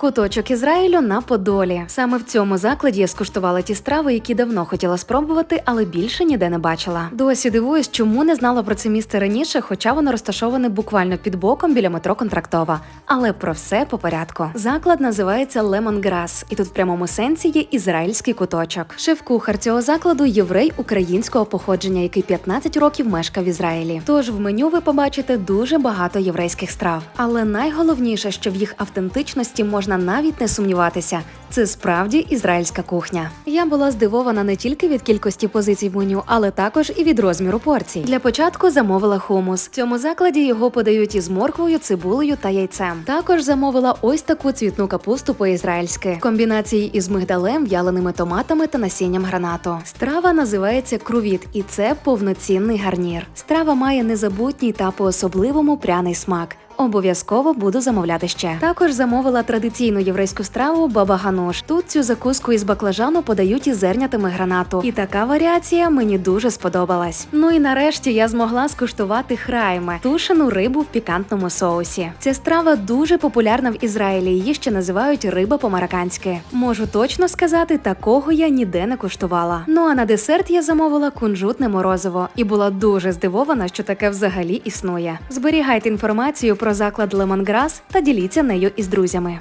Куточок Ізраїлю на Подолі. Саме в цьому закладі я скуштувала ті страви, які давно хотіла спробувати, але більше ніде не бачила. Досі дивуюсь, чому не знала про це місце раніше, хоча воно розташоване буквально під боком біля метро Контрактова. Але про все по порядку. Заклад називається Lemongrass, і тут в прямому сенсі є ізраїльський куточок. Шеф-кухар цього закладу єврей українського походження, який 15 років мешкав в Ізраїлі. Тож в меню ви побачите дуже багато єврейських страв. Але найголовніше, що в їх автентичності можна навіть не сумніватися. Це справді ізраїльська кухня. Я була здивована не тільки від кількості позицій в меню, але також і від розміру порцій. Для початку замовила хумус. В цьому закладі його подають із морквою, цибулею та яйцем. Також замовила ось таку цвітну капусту по-ізраїльськи в комбінації із мигдалем, в'яленими томатами та насінням гранату. Страва називається крувіт, і це повноцінний гарнір. Страва має незабутній та по-особливому пряний смак. Обов'язково буду замовляти ще. Також замовила традиційну єврейську страву баба гануш. Тут цю закуску із баклажану подають із зернятами гранату. І така варіація мені дуже сподобалась. Ну і нарешті я змогла скуштувати храйме тушену рибу в пікантному соусі. Ця страва дуже популярна в Ізраїлі. Її ще називають риба по-марокканськи. Можу точно сказати, такого я ніде не куштувала. Ну а на десерт я замовила кунжутне морозиво і була дуже здивована, що таке взагалі існує. Зберігайте інформацію про заклад Lemongrass та діліться нею із друзями.